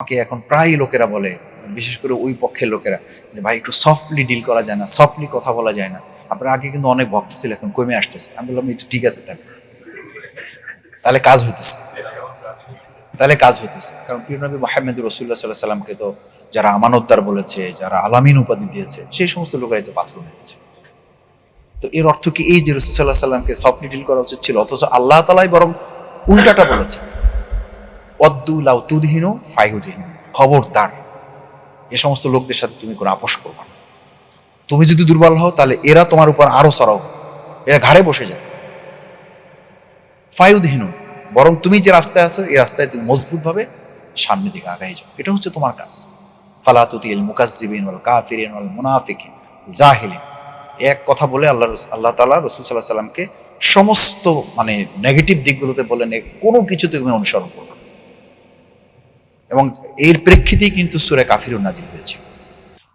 আমাকে এখন প্রায় লোকেরা বলে, বিশেষ করে ওই পক্ষের লোকেরা, যে ভাই একটু সফটলি ডিল করা যায় না সফটলি কথা বলা যায় না। আপনার আগে কিন্তু অনেক ভক্ত ছিল এখন কমে আসতেছে। আমি বললাম, এটা ঠিক আছে, তাহলে। তাহলে কাজ হইতেছে। তাহলে কাজ হইতেছে। কারণ প্রিয় মোহাম্মদ রসুল্লাহ সাল্লাহ সাল্লামকে তো যারা আমানতদার বলেছে, যারা আলামিন উপাধি দিয়েছে, সেই সমস্ত লোকেরাই তো পাথর নিয়েছে তো এর অর্থ কি এই যে রসুল্লাহ সাল্লামকে সফটলি ডিল করা উচিত ছিল? অথচ আল্লাহ তালাই বরং উল্টাটা বলেছে। অদ্দু লাউ তুদহিনু ফাইহুদহিনু। খবরদার। এ সমস্ত লোকদের সাথে তুমি কোনো আপোষ করবে না। তুমি যদি দুর্বল হও, তাহলে এরা তোমার উপর আরও সরাও এরা ঘাড়ে বসে যায়। ফায়ুদহীন বরং তুমি যে রাস্তায় আছো, এই রাস্তায় তুমি মজবুত ভাবে সামনের দিকে আগাই যাও। এটা হচ্ছে তোমার কাজ। ফালাতুতিল মুকাজ্জিবিন ওয়াল কাফিরিন ওয়াল মুনাফিকিন জাহিলিন। এক কথা বলে আল্লাহ আল্লাহ তাআলা রাসূল আলাইহি সাল্লামকে সমস্ত মানে নেগেটিভ দিকগুলোতে বলেন কোনো কিছু তুমি অনুসরণ করবে না। এবং এর প্রেক্ষিতেই কিন্তু সুরে কাফিরুন নাজিল হয়েছে।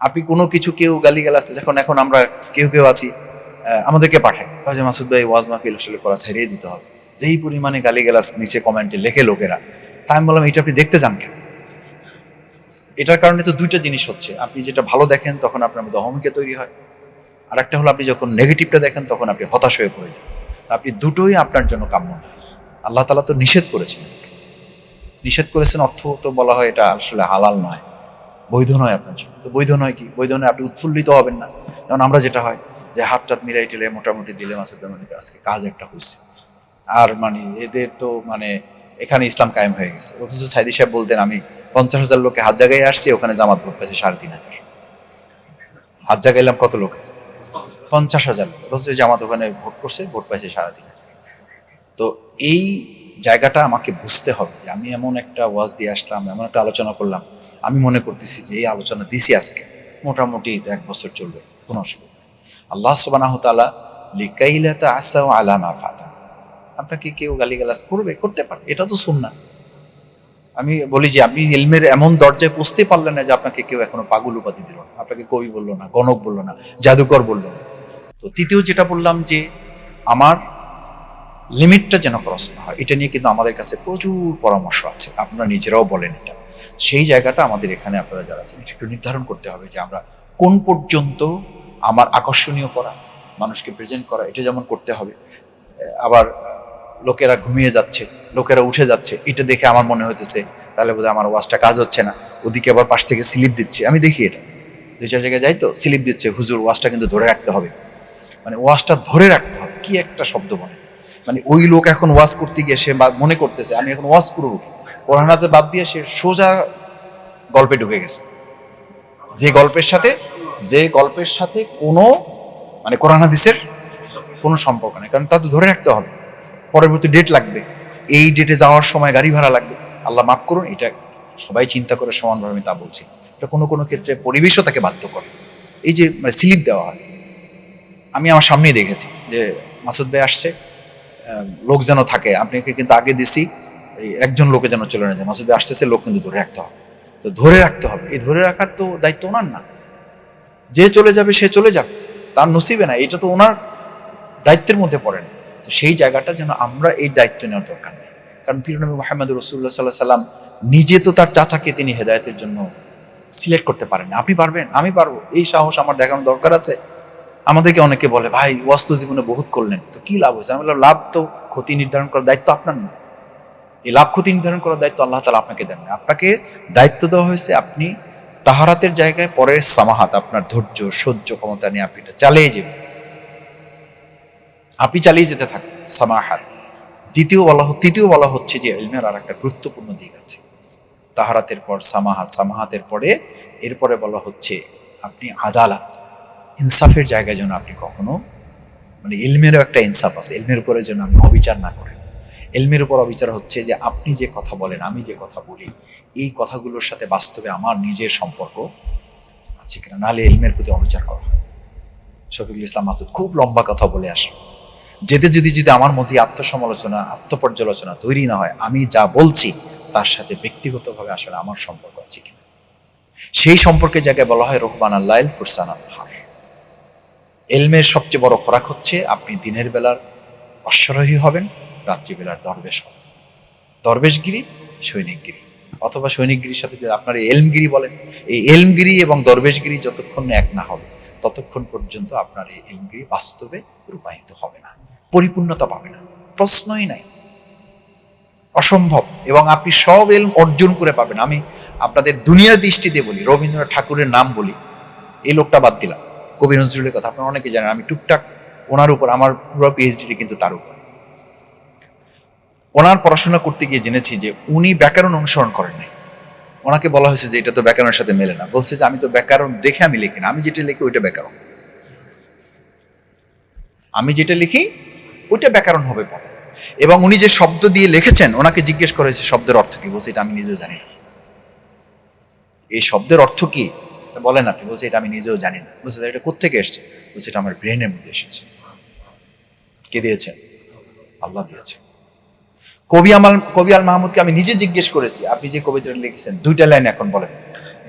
আপনি কোনো কিছু কেউ গালি আছে যখন এখন আমরা কেউ কেউ আছি আমাদেরকে পাঠায় মাসুদ ভাই, ওয়াজ মাহফিল আসলে করা ছাড়িয়ে দিতে হবে। যেই পরিমাণে গালি গালাস নিচে কমেন্টে লেখে লোকেরা, তাই আমি বললাম, এটা আপনি দেখতে যান কেন? এটার কারণে তো দুইটা জিনিস হচ্ছে। আপনি যেটা ভালো দেখেন, তখন আপনার মধ্যে অহমিকা তৈরি হয়। আর একটা হলো, আপনি যখন নেগেটিভটা দেখেন, তখন আপনি হতাশ হয়ে পড়ে যান। আপনি দুটোই আপনার জন্য কাম্য আল্লাহ তালা তো নিষেধ করেছেন। নিষেধ করেছেন অর্থ তো বলা হয় এটা আসলে হালাল নয়। বৈধ নয় আপনার জন্য। তো বৈধ নয় কি? বৈধ নয়, আপনি উৎফুল্লিত হবেন না। যেমন আমরা যেটা হয় যে হাত টাত মিলাই টেলে মোটামুটি দিলে মাসুদ মানে আজকে কাজ একটা হয়েছে আর মানে এদের তো মানে এখানে ইসলাম কায়েম হয়ে গেছে। অথচ সাইদি সাহেব বলতেন, আমি পঞ্চাশ হাজার লোকে হাত জায়গায় আসছি, ওখানে জামাত ভোট পেয়েছে সাড়ে তিন হাজার। হাত জাগাইলাম কত লোক? পঞ্চাশ হাজার লোক। অথচ জামাত ওখানে ভোট করছে, ভোট পাইছে সাড়ে তিন হাজার। তো এই জায়গাটা আমাকে বুঝতে হবে যে আমি এমন একটা ওয়াজ দিয়ে আসলাম, এমন একটা আলোচনা করলাম। আমি মনে করতেছি যে এই আলোচনা দিছি আজকে। মোটামুটি এক বছর চলবে, কোনো অসুবিধা। আল্লাহ সুবানাহ তালা লিকাইলাতা আসাও আলামা ফাতা। আপনাকে কেউ গালিগালাজ করবে? করতে পারে, এটা তো শুন না আমি বলি যে আপনি ইলমের এমন দরজায় পৌঁছতে পারলেন না যে আপনাকে কেউ এখনও পাগল উপাধি দিল না। আপনাকে কবি বলল না, গণক বলল না, জাদুকর বলল না। তো তৃতীয় যেটা বললাম যে, আমার লিমিটটা যেন ক্রস না হয়। এটা নিয়ে কিন্তু আমাদের কাছে প্রচুর পরামর্শ আছে। আপনারা নিজেরাও বলেন এটা। সেই জায়গাটা আমাদের এখানে আপনারা যারা আছেন, এটা একটু নির্ধারণ করতে হবে যে আমরা কোন পর্যন্ত আমার আকর্ষণীয় করা, মানুষকে প্রেজেন্ট করা, এটা যেমন করতে হবে। আবার লোকেরা ঘুমিয়ে যাচ্ছে, লোকেরা উঠে যাচ্ছে, এটা দেখে আমার মনে হইতেছে, তাহলে বোধহয় আমার ওয়াজটা কাজ হচ্ছে না। ওদিকে আবার পাশ থেকে স্লিপ দিচ্ছে। আমি দেখি এটা। দুই, চার জায়গায় যাই তো, স্লিপ দিচ্ছে। হুজুর ওয়াজটা কিন্তু ধরে রাখতে হবে। মানে ওয়াজটা ধরে রাখতে হবে। কি একটা শব্দ বলে। মানে ওই লোক এখন ওয়াজ করতে গিয়ে সে মনে করতেছে, আমি এখন ওয়াজ করব। কোরআনাতে বাদ দিয়ে সে সোজা গল্পে ঢুকে গেছে। যে গল্পের সাথে, যে গল্পের সাথে কোনো মানে কোরআন হাদিসের কোনো সম্পর্ক নেই। কারণ তা তো ধরে রাখতে হবে, পরবর্তী ডেট লাগবে। এই ডেটে যাওয়ার সময় গাড়ি ভাড়া লাগবে। আল্লাহ মাফ করুন, এটা সবাই চিন্তা করে সমানভাবে আমি তা বলছি। এটা কোনো কোনো ক্ষেত্রে পরিবেশও তাকে বাধ্য করে। এই যে মানে স্লিপ দেওয়া হয়। আমি আমার সামনেই দেখেছি যে মাসুদ ভাই আসছে লোক যেন থাকে, আপনাকে কিন্তু আগে দিছি, এই একজন লোকে যেন চলে না যায়। মাসুদ আসতেছে, লোক কিন্তু ধরে রাখতে হবে। তো ধরে রাখতে হবে। এই ধরে রাখার তো দায়িত্ব ওনার না। যে চলে যাবে, সে চলে যাবে তার নসিবে না। এটা তো ওনার দায়িত্বের মধ্যে পড়ে না। তো সেই জায়গাটা যেন আমরা এই দায়িত্ব নেওয়ার দরকার নেই। কারণ পীরনবী মোহাম্মদ রসুল্লাহ সাল্লাহ সাল্লাম নিজে তো তার চাচাকে তিনি হেদায়তের জন্য সিলেক্ট করতে পারেন আপনি পারবেন? আমি পারব। এই সাহস আমার দেখানোর দরকার আছে। আমাদেরকে অনেকে বলে, ভাই, ওয়াস্তু জীবনে বহুত করলেন। তো কি লাভ হয়েছে? আমি বললাম, লাভ তো ক্ষতি নির্ধারণ করার দায়িত্ব আপনার না। এই লাভ ক্ষতি নির্ধারণ করার দায়িত্ব আল্লাহ তালা আপনাকে দেন। আপনাকে দায়িত্ব দেওয়া হয়েছে আপনি তাহারাতের জায়গায়, পরের সামাহাত, আপনার ধৈর্য, সহ্য ক্ষমতা নিয়ে আপনি এটা চালিয়ে যাবেন। আপনি চালিয়ে যেতে থাকুন সামাহাত। দ্বিতীয় বলা তৃতীয় বলা হচ্ছে যে, ইলমের আর একটা গুরুত্বপূর্ণ দিক আছে। তাহারাতের পর সামাহাত, সামাহাতের পরে এরপরে বলা হচ্ছে, আপনি আদালত। ইনসাফের জায়গায় যেন আপনি কখনো মানে ইলমেরও একটা ইনসাফ আছে। এলমের উপরে যেন আপনি অবিচার না করেন। এলমের উপর অবিচার হচ্ছে যে আপনি যে কথা বলেন, আমি যে কথা বলি, এই কথাগুলোর সাথে বাস্তবে আমার নিজের সম্পর্ক আছে কিনা? নাহলে এলমের প্রতি অবিচার করা শফিকুল ইসলাম মাসুদ খুব লম্বা কথা বলে আসলো। যেতে যদি যদি আমার মধ্যে আত্মসমালোচনা, আত্মপর্যালোচনা তৈরি না হয়, আমি যা বলছি তার সাথে ব্যক্তিগতভাবে আসলে আমার সম্পর্ক আছে কিনা? সেই সম্পর্কে জায়গায় বলা হয় রহমান আল্লাহ ফুরসান আল্লাহ এলমের সবচেয়ে বড় খোরাক হচ্ছে আপনি দিনের বেলার অশ্বারোহী হবেন, রাত্রিবেলার দরবেশ হবেন। দরবেশগিরি, সৈনিকগিরি। অথবা সৈনিকগিরির সাথে যে আপনার এলমগিরি বলেন, এই এলমগিরি এবং দরবেশগিরি যতক্ষণ এক না হবে, ততক্ষণ পর্যন্ত আপনার এই এলমগিরি বাস্তবে রূপায়িত হবে না, পরিপূর্ণতা পাবে না, প্রশ্নই নাই। অসম্ভব, এবং আপনি সব এলম অর্জন করে পাবেন। আমি আপনাদের দুনিয়ার দৃষ্টিতে বলি, রবীন্দ্রনাথ ঠাকুরের নাম বলি, এই লোকটা বাদ দিলাম। কবি নজরুলের কথা আপনারা অনেকে জানেন, আমি টুকটাক ওনার উপর, আমার পুরো পিএইচডি কিন্তু তার উপর। ওনার পড়াশোনা করতে গিয়ে জেনেছি যে উনি ব্যাকরণ অনুসরণ করেন নাই। ওনাকে বলা হয়েছে যে এটা তো ব্যাকরণের সাথে মেলে না। বলছে যে আমি তো ব্যাকরণ দেখে আমি লিখি না, আমি যেটা লিখি ওইটা ব্যাকরণ। আমি যেটা লিখি ওইটা ব্যাকরণ হবে পরে। এবং উনি যে শব্দ দিয়ে লিখেছেন, ওনাকে জিজ্ঞেস করেছে শব্দের অর্থ কি? বলছে, এটা আমি নিজেও জানি না। এই শব্দের অর্থ কি? বলেন আপনি, বলছে, এটা আমি নিজেও জানি না। বলছে, এটা কোথেকে এসছে? বলছে, এটা আমার ব্রেনের মধ্যে এসেছে। কে দিয়েছেন আল্লাহ দিয়েছে। কবি আমার, কবি আল মাহমুদকে আমি নিজে জিজ্ঞেস করেছি, আপনি যে কবিতাটা লিখেছেন, দুইটা লাইন এখন বলেন।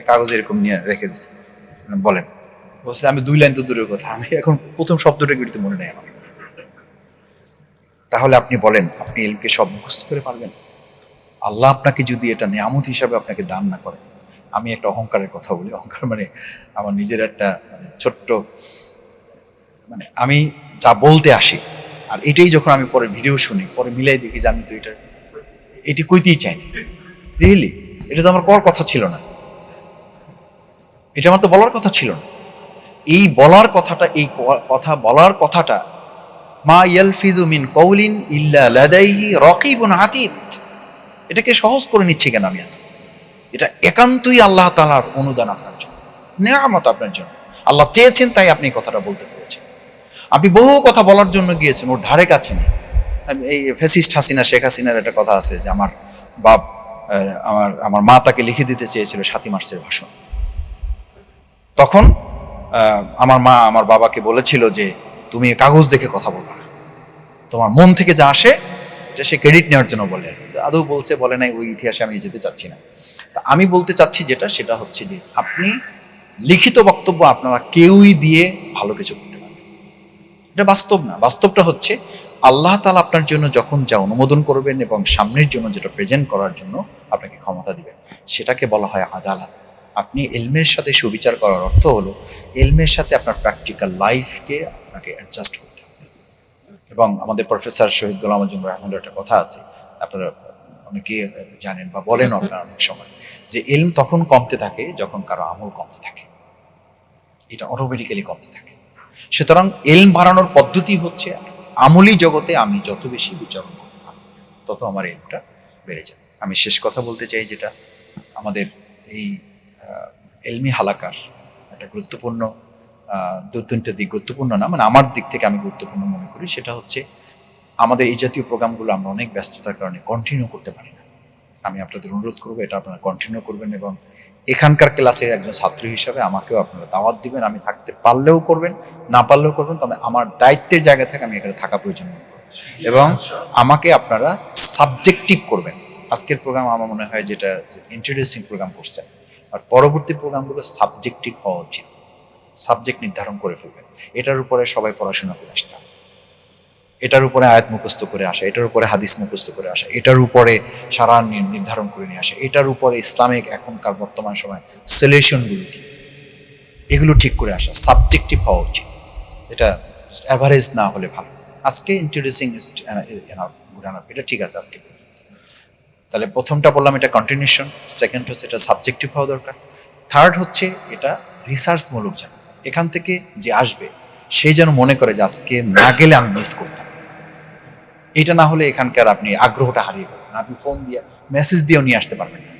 কাগজ এরকম নিয়ে রেখে দিছি। বলেন। বলছে, আমি দুই লাইন তো দূরের কথা, আমি এখন প্রথম শব্দটা কিন্তু মনে নেই আমার। তাহলে আপনি বলেন, আপনি এলমকে সব মুখস্থ করে পারবেন? আল্লাহ আপনাকে যদি এটা নিয়ামত হিসাবে আপনাকে দান না করেন আমি একটা অহংকারের কথা বলি। অহংকার মানে আমার নিজের একটা মানে ছোট্ট মানে আমি যা বলতে আসি। আর এটাই যখন আমি পরে ভিডিও শুনি, পরে মিলাই দেখি যে আমি তো এটা, এটি কইতেই চাইনি। রিয়েলি এটা তো আমার কর কথা ছিল না। এটা আমার তো বলার কথা ছিল না। এই বলার কথাটা, এই কথা বলার কথাটা, মা ইয়ালফিদু মিন কৌলিন ইল্লা লাদাইহি রকিবুন আতীত। এটাকে সহজ করে নিচ্ছি কেন আমি এত? এটা একান্তই আল্লাহ তালার অনুদান আপনার জন্য, নেয়ামত আপনার জন্য। আল্লাহ চেয়েছেন তাই আপনি কথাটা বলতে পেরেছেন। আপনি বহু কথা বলার জন্য গিয়েছেন, ওর ধারে কাছে নেই। এই ফেসিস্ট হাসিনা, শেখ হাসিনার একটা কথা আছে যে আমার বাপ আমার আমার মা তাকে লিখে দিতে চেয়েছিল সাতই মার্চের ভাষণ। তখন আমার মা আমার বাবাকে বলেছিল যে, তুমি কাগজ দেখে কথা বলবা তোমার মন থেকে যা আসে, এটা সে ক্রেডিট নেওয়ার জন্য বলে। আদৌ বলছে, বলে নাই, ওই ইতিহাসে আমি যেতে চাচ্ছি না। আমি বলতে চাচ্ছি যেটা, সেটা হচ্ছে যে আপনি লিখিত বক্তব্য আপনারা কেউই দিয়ে ভালো কিছু করতে পারবেন এটা বাস্তব না। বাস্তবটা হচ্ছে আল্লাহ তালা আপনার জন্য যখন যা অনুমোদন করবেন এবং সামনের জন্য যেটা প্রেজেন্ট করার জন্য আপনাকে ক্ষমতা দিবেন, সেটাকে বলা হয় আদালত। আপনি এলমের সাথে সুবিচার করার অর্থ হলো এলমের সাথে আপনার প্র্যাকটিক্যাল লাইফকে আপনাকে অ্যাডজাস্ট করতে হবে। এবং আমাদের প্রফেসর শহীদ গোলাম আজম রহমানের একটা কথা আছে, আপনারা অনেকে জানেন বা বলেন আপনারা অনেক সময়। যে এলম তখন কমতে থাকে যখন কারও আমল কমতে থাকে। এটা অটোমেটিক্যালি কমতে থাকে। সুতরাং এলম বাড়ানোর পদ্ধতি হচ্ছে আমলি জগতে আমি যত বেশি বিচরণ করতে পারব, তত আমার এলমটা বেড়ে যাবে। আমি শেষ কথা বলতে চাই যেটা, আমাদের এই এলমি হালাকার একটা গুরুত্বপূর্ণ দু তিনটে দিক, গুরুত্বপূর্ণ না মানে আমার দিক থেকে আমি গুরুত্বপূর্ণ মনে করি, সেটা হচ্ছে আমাদের এই জাতীয় প্রোগ্রামগুলো আমরা অনেক ব্যস্ততার কারণে কন্টিনিউ করতে পারি আমি আপনাদের অনুরোধ করব, এটা আপনারা কন্টিনিউ করবেন এবং এখানকার ক্লাসের একজন ছাত্র হিসাবে আমাকেও আপনারা দাওয়াত দিবেন, আমি থাকতে পারলেও করবেন, না পারলেও করবেন, তবে আমার দায়িত্বের জায়গা থেকে আমি এখানে থাকা প্রয়োজন এবং আমাকে আপনারা সাবজেক্টিভ করবেন। আজকের প্রোগ্রাম আমার মনে হয় যেটা ইন্ট্রোডিউসিং প্রোগ্রাম করছেন আর পরবর্তী প্রোগ্রামগুলো সাবজেক্টিভ হওয়া উচিত। সাবজেক্ট নির্ধারণ করে ফেলবেন। এটার উপরে সবাই পড়াশোনা করে আসতে হবে। এটার উপরে আয়াত মুখস্থ করে আসা, এটার উপরে হাদিস মুখস্থ করে আসা, এটার উপরে সারা নির্ধারণ করে নিয়ে আসা, এটার উপরে ইসলামিক এখনকার বর্তমান সময় সলিউশনগুলো কি? এগুলো ঠিক করে আসা সাবজেক্টিভ হওয়া উচিত। এটা অ্যাভারেজ না হলে ভালো। আজকে ইন্ট্রোডিউসিং এটা ঠিক আছে আজকে তাহলে প্রথমটা বললাম এটা কন্টিনিউশন সেকেন্ড হচ্ছে এটা সাবজেক্টিভ হওয়া দরকার। থার্ড হচ্ছে এটা রিসার্চমূলক যেন, এখান থেকে যে আসবে, সে যেন মনে করে যে আজকে না গেলে আমি মিস করতাম এটা না হলে এখানকার আপনি আগ্রহটা হারিয়ে ফেলবেন। আপনি ফোন দিয়ে মেসেজ দিয়েও নিয়ে আসতে পারবেন না।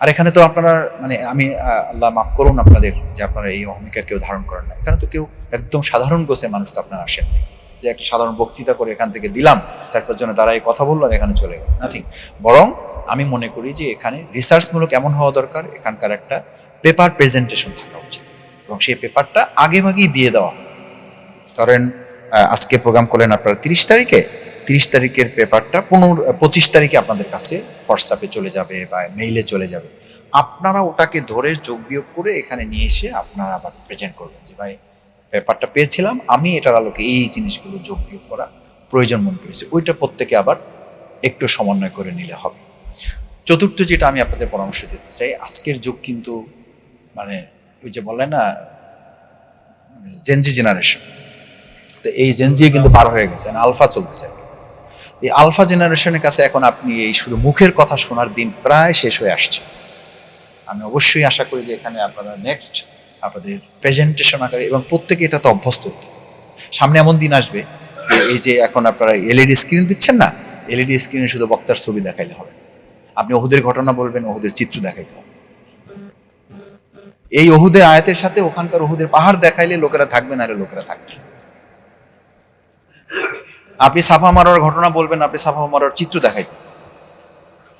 আর এখানে তো আপনারা মানে আমি আল্লাহ মাফ করুন আপনাদের যে আপনারা এই অহমিকা কেউ ধারণ করেন না। এখানে তো কেউ একদম সাধারণ গোছে মানুষ তো আপনারা আসেন। যে একটা সাধারণ বক্তৃতা করে এখান থেকে দিলাম চার পাঁচজনে তারা এই কথা বলল আর এখানে চলে গেল। নাথিং বরং আমি মনে করি যে এখানে রিসার্চমূলক এমন হওয়া দরকার, এখানকার একটা পেপার প্রেজেন্টেশন থাকা উচিত। এবং সেই পেপারটা আগে ভাগেই দিয়ে দেওয়া হয়। আজকে প্রোগ্রাম করলেন আপনারা তিরিশ তারিখে। তিরিশ তারিখের পেপারটা পনেরো পঁচিশ তারিখে আপনাদের কাছে হোয়াটসঅ্যাপে চলে যাবে বা মেইলে চলে যাবে। আপনারা ওটাকে ধরে যোগ বিয়োগ করে এখানে নিয়ে এসে আপনারা আবার প্রেজেন্ট করবেন যে, ভাই পেপারটা পেয়েছিলাম, আমি এটার আলোকে এই জিনিসগুলো যোগ বিয়োগ করা প্রয়োজন মনে করেছি। ওইটা প্রত্যেকে আবার একটু সমন্বয় করে নিলে হবে। চতুর্থ যেটা আমি আপনাদের পরামর্শ দিতে চাই, আজকের যুগ কিন্তু মানে ওই যে বলে না জেনজি জেনারেশন এই জেনজি কিন্তু পার হয়ে গেছে আলফা চলতেছে। এই আলফা জেনারেশনের কাছে এখন আপনি এই শুধু মুখের কথা শোনার দিন প্রায় শেষ হয়ে আসছে। আমি অবশ্যই আশা করি যে এখানে আপনারা নেক্সট আপনাদের প্রেজেন্টেশন আকারে এবং প্রত্যেকে এটা তো অভ্যস্ত। সামনে এমন দিন আসবে যে এই যে এখন আপনারা এলইডি স্ক্রিন দিচ্ছেন না এলইডি স্ক্রিনে শুধু বক্তার ছবি দেখাইলে হবে। আপনি ওহুদের ঘটনা বলবেন ওহুদের চিত্র দেখাইতে হবে। এই ওহুদের আয়াতের সাথে ওখানকার ওহুদের পাহাড় দেখাইলে লোকেরা থাকবে না, আরে লোকেরা থাকবে আপনি সাফা মারার ঘটনা বলবেন, আপনি সাফা মারার চিত্র দেখাইতে হবে।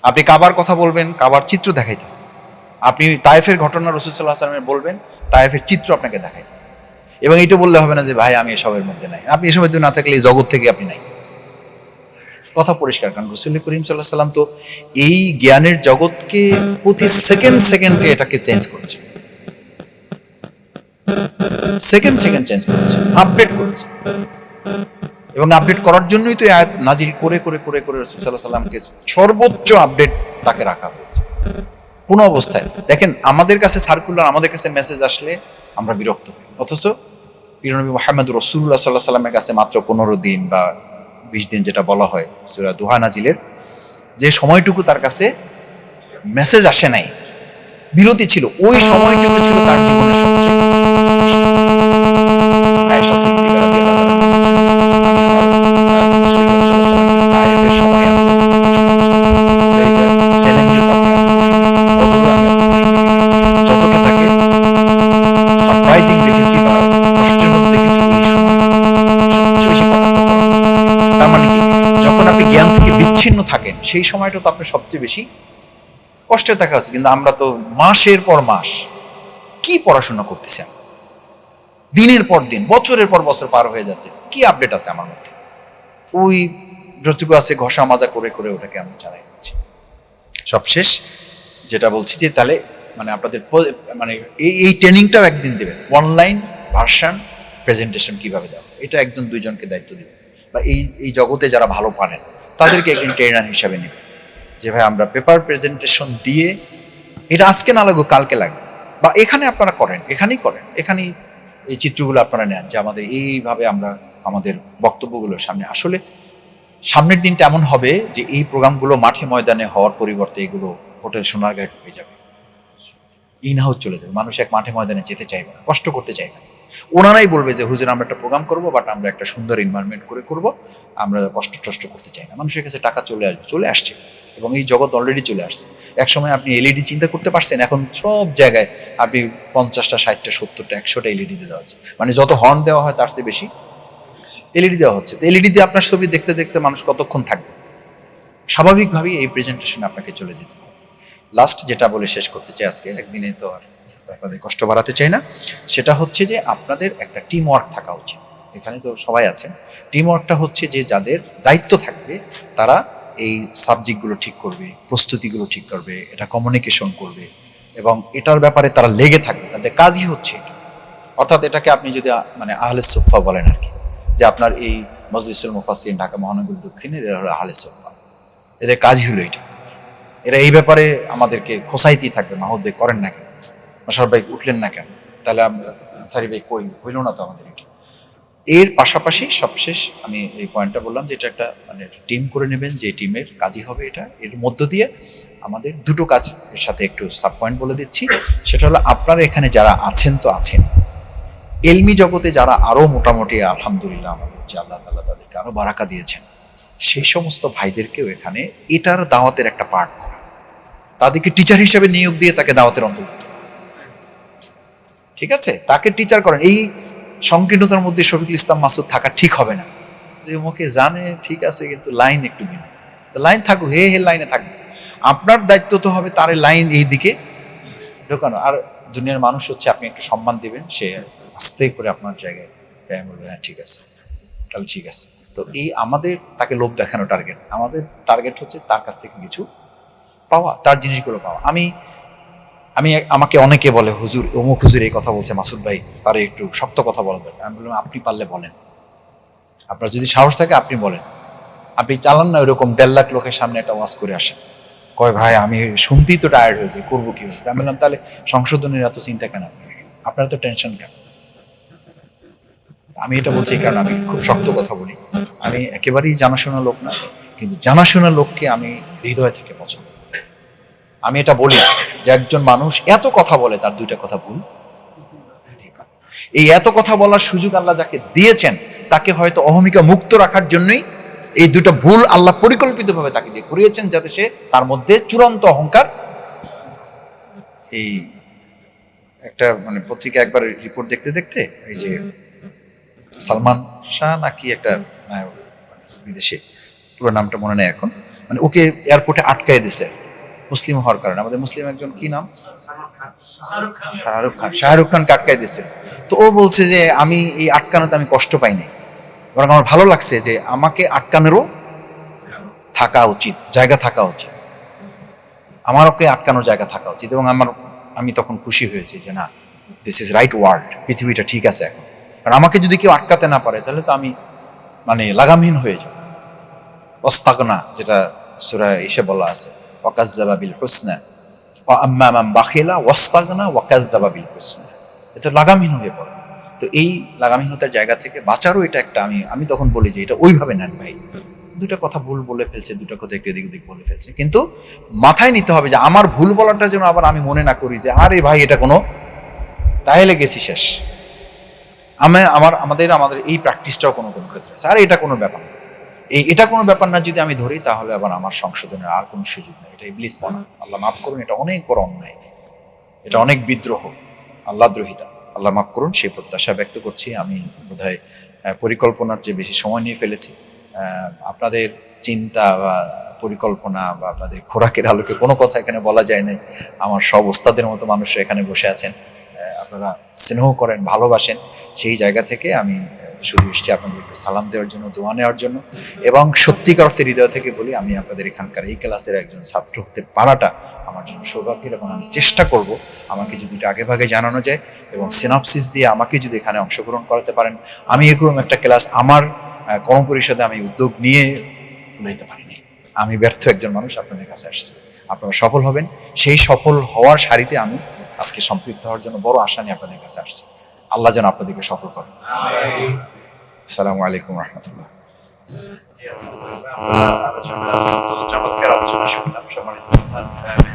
আপনি কাবার কথা বলবেন, কাবার চিত্র দেখাইতে হবে। আপনি তায়েফের ঘটনা রসুল্লাহ আসলামের বলবেন, তায়েফের চিত্র আপনাকে দেখাইতে হবে। এবং এটা বললে হবে না যে, ভাই, আমি এসবের মধ্যে নাই আপনি এসবের মধ্যে না থাকলে এই জগৎ থেকে আপনি নাই কথা পরিষ্কার, কারণ রসুল করিম সাল্লাহ সাল্লাম তো এই জ্ঞানের জগৎকে প্রতি সেকেন্ড সেকেন্ডে এটাকে চেঞ্জ করেছে সেকেন্ড সেকেন্ড চেঞ্জ করেছে, আপডেট করেছে এবং আপডেট করার জন্যই তো আয়াত নাজিল করে করে করে করে রসুল সাল্লাহ সাল্লামকে সর্বোচ্চ আপডেট তাকে রাখা হয়েছে। কোন অবস্থায়। দেখেন, আমাদের কাছে সার্কুলার আমাদের কাছে মেসেজ আসলে আমরা বিরক্ত হই। অথচ পিরনবী মোহাম্মদ রসুল্লাহ সাল্লাহ সাল্লামের কাছে মাত্র পনেরো দিন বা বিশ দিন যেটা বলা হয় সুরা দুহা নাজিলের, যে সময়টুকু তার কাছে মেসেজ আসে নাই, বিরতি ছিল, ওই সময়টুকু ছিল তার জীবনের সবচেয়ে থাকেন, সেই সময়টা তো আপনার সবচেয়ে বেশি কষ্টে থাকা হচ্ছে। কিন্তু আমরা তো মাসের পর মাস কি পড়াশোনা করতেছেন? দিনের পর দিন, বছরের পর বছর পার হয়ে যাচ্ছে। কি আপডেট আছে আমার মধ্যে? ওই যতটুকু আছে ঘষা মাজা করে করে ওটাকে আমি চালাই যাচ্ছি সবশেষ যেটা বলছি যে তাহলে মানে আপনাদের মানে এই এই ট্রেনিংটাও একদিন দেবেন। অনলাইন ভার্সান প্রেজেন্টেশন কীভাবে দেওয়া এটা একজন দুইজনকে দায়িত্ব দিবেন। বা এই এই জগতে যারা ভালো পারেন তাদেরকে একদিন ট্রেনার হিসাবে নেবেন যে ভাই, আমরা পেপার প্রেজেন্টেশন দিয়ে এটা আজকে না লাগুক, কালকে লাগবে। বা এখানে আপনারা করেন, এখানেই করেন, এখানেই এই চিত্রগুলো আপনারা নেন যে আমাদের এইভাবে আমরা আমাদের বক্তব্যগুলোর সামনে। আসলে সামনের দিনটা এমন হবে যে এই প্রোগ্রামগুলো মাঠে ময়দানে হওয়ার পরিবর্তে এগুলো হোটেল সোনারগাঁয় ঢুকে যাবে। ইন হাউস চলে যাবে। মানুষ এক মাঠে ময়দানে যেতে চাইবে না, কষ্ট করতে চাইবে না। ওনারাই বলবে যে, হুজুর, আমরা একটা প্রোগ্রাম করব বাট আমরা একটা সুন্দর এনভায়রনমেন্ট করে করব। আমরা কষ্ট টষ্ট করতে চাই না। মানুষের কাছে টাকা চলে আসবে চলে আসছে এবং এই জগৎ অলরেডি চলে আসছে। এক সময় আপনি এলইডি চিন্তা করতে পারছেন, এখন সব জায়গায় আপনি পঞ্চাশটা, ষাটটা, সত্তরটা, একশোটা এলইডি দেওয়া হচ্ছে। মানে যত হর্ন দেওয়া হয়, তার চেয়ে বেশি এলইডি দেওয়া হচ্ছে। এলইডি দিয়ে আপনার ছবি দেখতে দেখতে মানুষ কতক্ষণ থাকবে? স্বাভাবিকভাবেই এই প্রেজেন্টেশন আপনাকে চলে যেতে হবে। লাস্ট যেটা বলে শেষ করতে চাই আজকে, একদিনে তো আর আপনাদের কষ্ট বাড়াতে চাই না। সেটা হচ্ছে যে আপনাদের একটা টিম ওয়ার্ক থাকা উচিত। এখানে তো সবাই আছেন। টিম ওয়ার্কটা হচ্ছে যে যাদের দায়িত্ব থাকবে, তারা এই সাবজেক্টগুলো ঠিক করবে, প্রস্তুতিগুলো ঠিক করবে, এটা কমিউনিকেশন করবে এবং এটার ব্যাপারে তারা লেগে থাকবে। তাদের কাজই হচ্ছে অর্থাৎ এটাকে আপনি যদি মানে আহলে সোফা বলেন আর কি, যে আপনার এই মজলিসুল মুফাসিন ঢাকা মহানগর দক্ষিণের এরা হলো আহলে সোফা এদের কাজই হলো এটা। এরা এই ব্যাপারে আমাদেরকে খোসাইতেই থাকবে মাহমুদ ভাই করেন না মশার ভাই উঠলেন না কেন? তাহলে সারি ভাই কই? হইল না তো আমাদের এটা। এর পাশাপাশি সবশেষ আমি এই পয়েন্টটা বললাম যে এটা একটা মানে টিম করে নেবেন, যে টিমের কাজই হবে এটা। এর মধ্য দিয়ে আমাদের দুটো কাজ এর সাথে একটু সাব পয়েন্ট বলে দিচ্ছি। সেটা হলো আপনারা এখানে যারা আছেন তো আছেন। এলমি জগতে যারা আরও মোটামুটি, আলহামদুলিল্লাহ আমাদের যে আল্লাহ তাল্লাহ তাদেরকে আরও বারাকা দিয়েছেন, সেই সমস্ত ভাইদেরকেও এখানে এটার দাওয়াতের একটা পার্ট করা। তাদেরকে টিচার হিসেবে নিয়োগ দিয়ে তাকে দাওয়াতের অন্তর্ভুক্ত। ঠিক আছে? তাকে টিচার করেন। এই সংকীর্ণতার মধ্যে শফিকুল ইসলাম মাসুদ থাকা ঠিক হবে না। যে ওকে জানে, ঠিক আছে, কিন্তু লাইন একটু ভিন্ন তো লাইন থাকুক, হে হে, লাইনে থাকবে আপনার দায়িত্ব তো হবে তার লাইন এই দিকে ঢোকানো। আর দুনিয়ার মানুষ হচ্ছে, আপনি একটু সম্মান দিবেন, সে আস্তে করে আপনার জায়গায় বলবে হ্যাঁ ঠিক আছে। তাহলে ঠিক আছে। তো এই আমাদের তাকে লোভ দেখানো টার্গেট আমাদের টার্গেট হচ্ছে তার কাছ থেকে কিছু পাওয়া, তার জিনিসগুলো পাওয়া। আমি আমি আমাকে অনেকে বলে, হুজুর, অমুক হুজুর এই কথা বলছে, মাসুদ ভাই, তারে একটু শক্ত কথা বলা দরকার। আমি বললাম, আপনি পারলে বলেন। আপনার যদি সাহস থাকে, আপনি বলেন। আপনি চালান না, ওইরকম দেড় লাখ লোকের সামনে একটা ওয়াজ করে আসেন। কয়, ভাই, আমি শুনতেই তো টায়ার্ড হয়েছে, করব কি আমি বললাম, তাহলে সংশোধনের এত চিন্তা কেন আপনার? আপনার তো টেনশন কেন? আমি এটা বলছি কারণ, আমি খুব শক্ত কথা বলি। আমি একেবারেই জানাশোনা লোক না, কিন্তু জানাশোনা লোককে আমি হৃদয় থেকে পছন্দ। আমি এটা বলি যে একজন মানুষ এত কথা বলে, তার দুইটা কথা ভুল। এই এত কথা বলার সুযোগ আল্লাহ যাকে দিয়েছেন, তাকে হয়তো অহমিকা মুক্ত রাখার জন্যই এই দুটো ভুল আল্লাহ পরিকল্পিতভাবে তাকে দিয়ে করিয়েছেন, যাতে সে তার মধ্যে চূড়ান্ত অহংকার এই একটা মানে পত্রিকা একবার রিপোর্ট দেখতে দেখতে এই যে সালমান শাহ নাকি একটা নায়ক বিদেশে, পুরো নামটা মনে নেই এখন মানে ওকে এয়ারপোর্টে আটকায় দিছে। মুসলিম হওয়ার কারণে। আমাদের মুসলিম একজন কি নাম? শাহরুখ খান। শাহরুখ খান। আটকায় দিছে তো ও বলছে যে আমি এই আটকানোতে আমি কষ্ট পাইনি বরং আমার ভালো লাগছে যে আমাকে আটকানোরও থাকা উচিত জায়গা থাকা উচিত। আমার ওকে আটকানোর জায়গা থাকা উচিত এবং আমার আমি তখন খুশি হয়েছি যে না দিস ইজ রাইট ওয়ার্ল্ড পৃথিবীটা ঠিক আছে এখন। কারণ আমাকে যদি কেউ আটকাতে না পারে তাহলে তো আমি মানে লাগামহীন হয়ে যাব। অস্তাগনা যেটা সুরা এসে বলা আছে। এটা লাগামহীন হয়ে পড়ে তো এই জায়গা থেকে বাঁচারও এটা একটা আমি আমি তখন বলি যে এটা ওইভাবে ভাই। দুটা কথা ভুল বলে ফেলছে কথা একটু এদিক ওদিক বলে ফেলছে। কিন্তু মাথায় নিতে হবে যে আমার ভুল বলাটা যেন আবার আমি মনে না করি যে আরে ভাই এটা কোনো, তাহলে গেছি শেষ। আমি, আমার, আমাদের আমাদের এই প্র্যাকটিসটাও কোনো কোনো ক্ষেত্রে আর এটা কোনো ব্যাপার না। এই, এটা কোনো ব্যাপার না, যদি আমি ধরি, তাহলে আবার আমার সংশোধনের আর কোনো সুযোগ নেই। এটা ইবলিস পনা আল্লাহ মাফ করুন, এটা অনেক বড় অন্যায়। এটা অনেক বিদ্রোহ। আল্লাহ দ্রোহিতা। আল্লাহ মাফ করুন, সেই প্রত্যাশা ব্যক্ত করছি। আমি বোধহয় পরিকল্পনার চেয়ে বেশি সময় নিয়ে ফেলেছি। আপনাদের চিন্তা বা পরিকল্পনা বা আপনাদের খোরাকের আলোকে কোনো কথা এখানে বলা যায় নাই। আমার সব ওস্তাদের মতো মানুষ এখানে বসে আছেন। আপনারা স্নেহ করেন, ভালোবাসেন। সেই জায়গা থেকে আমি শুধু এসেছি আপনাদের একটু সালাম দেওয়ার জন্য দোয়া নেওয়ার জন্য। এবং সত্যিকার অর্থে হৃদয় থেকে বলি আমি আপনাদের এখানকার এই ক্লাসের একজন ছাত্র হতে পারাটা আমার জন্য সৌভাগ্যের এবং আমি চেষ্টা করব আমাকে যদি এটা আগে ভাগে জানানো যায় এবং সিনাপসিস দিয়ে আমাকে যদি এখানে অংশগ্রহণ করাতে পারেন। আমি এরকম একটা ক্লাস আমার আহ, কর্ম পরিষদে আমি উদ্যোগ নিয়ে নিতে পারিনি। আমি ব্যর্থ একজন মানুষ আপনাদের কাছে আসছি। আপনারা সফল হবেন। সেই সফল হওয়ার সারিতে আমি আজকে সম্পৃক্ত হওয়ার জন্য বড় আশা নিয়ে আপনাদের কাছে আসছি। আল্লাহ যেন আপনাদেরকে সফল করেন আসসালামু আলাইকুম রহমতুল্লাহ চমৎকার আলোচনা শুনলাম সম্মানিত